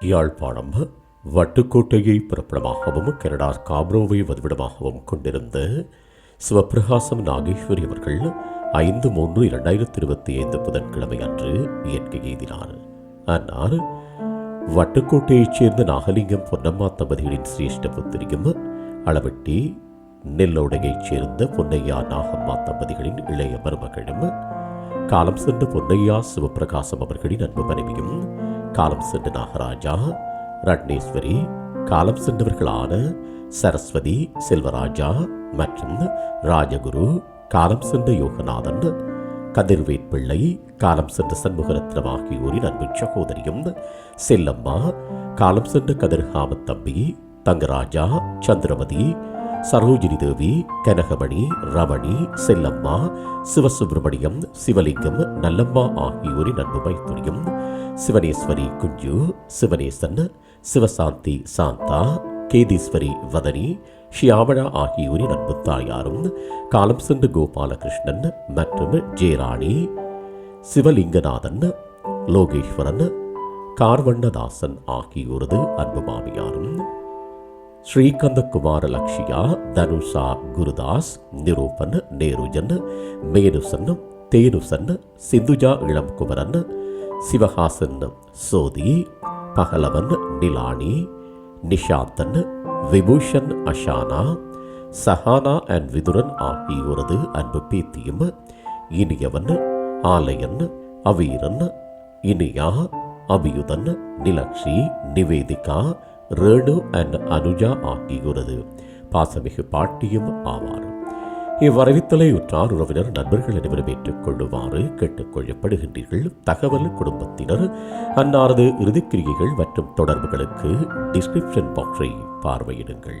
Yazhpanam வட்டுக்கோட்டையை பிறப்பிடமாகவும் Canada காப்ரோவை வதிவிடமாகவும் கொண்டிருந்த சிவப்பிரகாசம் நாகேஸ்வரி அவர்கள் ஐந்து மூன்று இரண்டாயிரத்தி இருபத்தி ஐந்து புதன்கிழமை அன்று இயற்கை எய்தினார். ஆனால் வட்டுக்கோட்டையைச் சேர்ந்த நாகலிங்கம் பொன்னம்மா தம்பதிகளின் சிரேஷ்ட புத்திரியும் அளவட்டி நெல்லோடையைச் சேர்ந்த பொன்னையா நாகம்மா தம்பதிகளின் இளைய மருமகளும் காலம் சென்ற பொன்னையா சிவப்பிரகாசம் அவர்களின் அன்பு மனைவியும் காலம் சென்ற நாகராஜா ரட்னேஸ்வரி காலம் சென்றவர்களான சரஸ்வதி செல்வராஜா மற்றும் ராஜகுரு காலம் சென்ற யோகநாதன் கதிர்வேட் பிள்ளை காலம் சென்ற சண்முகரத்னம் ஆகியோரின் அன்பு சகோதரியும் செல்லம்மா காலம் சென்ற கதிர்காமத் தம்பி தங்கராஜா சந்திரமதி சரோஜினி தேவி கனகமணி ரமணி செல்லம்மா சிவசுப்பிரமணியம் சிவலிங்கம் நல்லம்மா ஆகியோரின் அன்பு மைத்துரியும் சிவனேஸ்வரி குஞ்சு சிவனேசன் சிவசாந்தி சாந்தா கேதீஸ்வரி வதனி ஷியாவழா ஆகியோரின் அன்பு தாயாரும் காலம் சென்று கோபாலகிருஷ்ணன் மற்றும் ஜெயராணி சிவலிங்கநாதன் லோகேஸ்வரன் கார்வண்ணதாசன் ஆகியோரது அன்பு மாமியாரும் ஸ்ரீகந்த குமார லக்ஷியா தனுஷா குருதாஸ் நிரூபன் நேருஜன் மேனுசன் தேனுசன் சிந்துஜா இளம்குமரன் சிவஹாசன் சோதி பகலவன் நிலானி நிஷாந்தன் விபூஷன் அஷானா சஹானா அண்ட் விதுரன் ஆகியோரது அன்பு பேத்தியும் இனியவன் ஆலயன் அவீரன் இனியா அபியுதன் நிலக்ஷி நிவேதிகா ரேணு அண்ட் அனுஜா ஆகியோரது பாசமிகு பாட்டியும் ஆவார் இவ்வரவித்தலை உற்றார் உறவினர் நண்பர்கள் அனைவரும் ஏற்றுக்கொள்ளுமாறு கேட்டுக்கொள்ளப்படுகின்றீர்கள் தகவல் குடும்பத்தினர் அன்னாரது இறுதிக்கிரியைகள் மற்றும் தொடர்புகளுக்கு டிஸ்கிரிப்ஷன் பாக்ஸை பார்வையிடுங்கள்